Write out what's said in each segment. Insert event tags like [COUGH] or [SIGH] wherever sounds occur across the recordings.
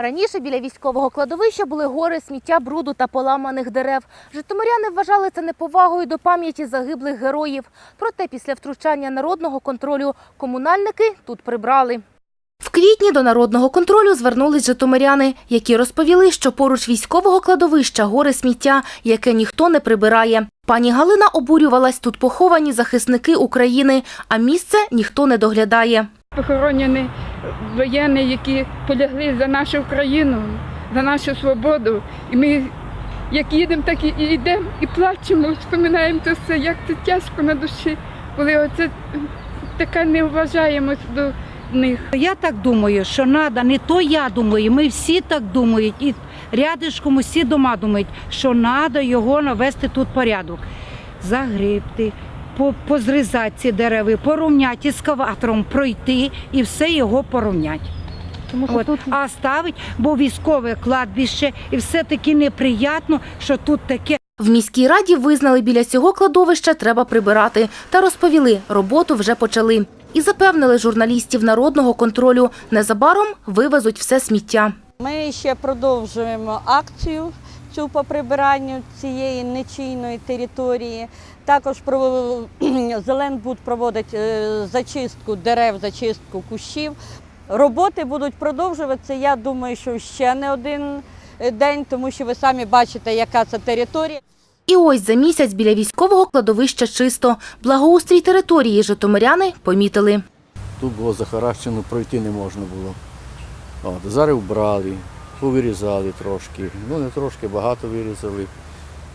Раніше біля військового кладовища були гори сміття, бруду та поламаних дерев. Житомиряни вважали це неповагою до пам'яті загиблих героїв. Проте після втручання народного контролю комунальники тут прибрали. В квітні до народного контролю звернулись житомиряни, які розповіли, що поруч військового кладовища гори сміття, яке ніхто не прибирає. Пані Галина обурювалась, тут поховані захисники України, а місце ніхто не доглядає. Похоронені воєнні, які полягли за нашу країну, за нашу свободу. І ми як їдемо, так і йдемо і плачемо, вспоминаємо це все, як це тяжко на душі, коли оце така неуважаємость до них. Я так думаю, що треба, не то я думаю, ми всі так думають, і рядишком усі дома думають, що треба його навести тут порядок. Загрібти, по- позрізати ці дерева, порівняти ескаватором, пройти і все його порівняти. Тому От. А ставить, бо військове кладбище, і все-таки неприємно, що тут таке. В міській раді визнали, біля цього кладовища треба прибирати. Та розповіли, роботу вже почали. І запевнили журналістів народного контролю. Незабаром вивезуть все сміття. Ми ще продовжуємо акцію цю по прибиранню цієї нечийної території. Також [CLEARS THROAT] Зеленбуд проводить е, зачистку дерев, зачистку кущів. Роботи будуть продовжуватися. Я думаю, що ще не один е, день, тому що ви самі бачите, яка це територія. І ось за місяць біля військового кладовища чисто. Благоустрій території житомиряни помітили. Тут було захаращено, пройти не можна було. От, зараз вбрали, повирізали трошки. Ну не трошки, багато вирізали.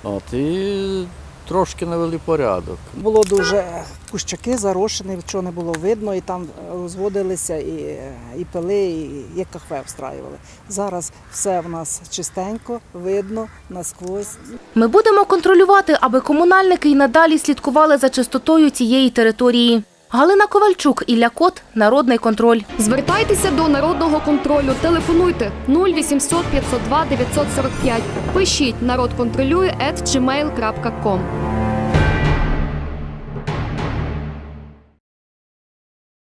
От, і трошки навели порядок. Було дуже кущаки зарощені, нічого не було видно, і там розводилися і, і пили, і, і кафе встраювали. Зараз все в нас чистенько, видно насквозь. Ми будемо контролювати, аби комунальники й надалі слідкували за чистотою цієї території. Галина Ковальчук, Ілля Кот, Народний контроль. Звертайтеся до народного контролю. Телефонуйте 0800 502 945. Пишіть народ контролює.